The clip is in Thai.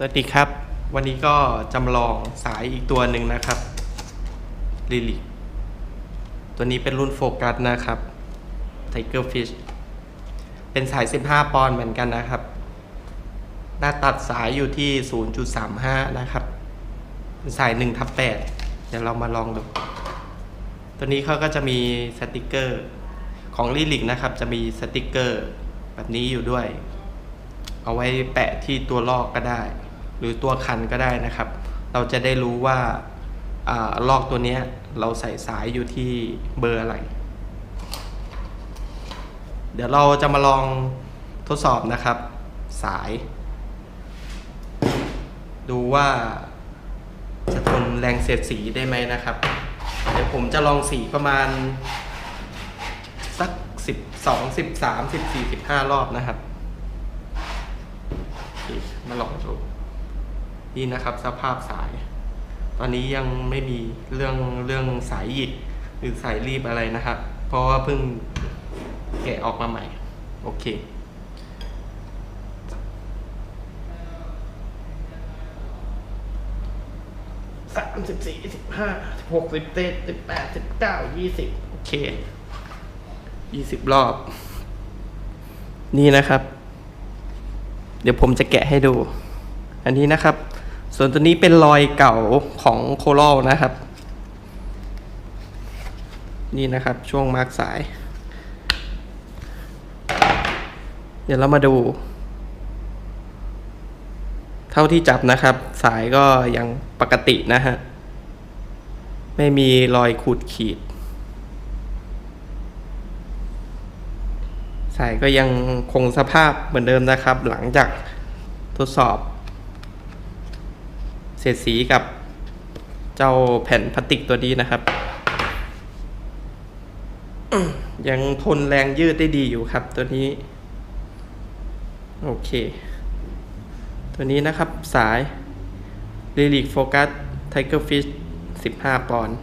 สวัสดีครับ วันนี้ก็จำลองสายอีกตัวหนึ่งนะครับลิลิตัวนี้เป็นรุ่นโฟกัสนะครับ Tiger Fish เป็นสาย 15 ปอนด์เหมือนกันนะครับ หน้าตัดสายอยู่ที่ 0.35 นะครับ เป็นสาย1ทับ8เดี๋ยวเรามาลองดู ตัวนี้เขาก็จะมีสติกเกอร์ของลิลิกนะครับ จะมีสติกเกอร์แบบนี้อยู่ด้วยเอาไว้แปะที่ตัวลอกก็ได้ หรือตัวคันก็ได้นะครับ เราจะได้รู้ว่าอลอกตัวนี้เราใส่สายอยู่ที่เบอร์อะไร เดี๋ยวเราจะมาลองทดสอบนะครับ สาย ดูว่าจะทนแรงเสียดสีได้ไหมนะครับ เดี๋ยวผมจะลองสีประมาณ สักสิบสองสิบสามสิบสี่สิบห้ารอบนะครับ มาลองดู นี่นะครับสภาพสาย ตอนนี้ยังไม่มีเรื่องเรื่องสายหยิกหรือสายรีบอะไรนะครับ เพราะว่าเพิ่งแกะออกมาใหม่ โอเคสามสิบสี่สิบห้าสิบหกสิบเจ็ดสิบแปดสิบเก้ายี่สิบโอเคยี่สิบรอบ นี่นะครับ เดี๋ยวผมจะแกะให้ดู อันนี้นะครับ ส่วนตัวนี้เป็นรอยเก่าของโคโรนะครับ นี่นะครับช่วงมาร์กสาย เดี๋ยวเรามาดู เท่าที่จับนะครับ สายก็ยังปกตินะฮะ ไม่มีรอยขูดขีด สายก็ยังคงสภาพเหมือนเดิมนะครับ หลังจากทดสอบ เศษสีกับเจ้าแผ่นพลาสติกตัวนี้นะครับ ยังทนแรงยืดได้ดีอยู่ครับตัวนี้ โอเค ตัวนี้นะครับสาย l y r i c Focus Tiger Fish 15 ปอนด์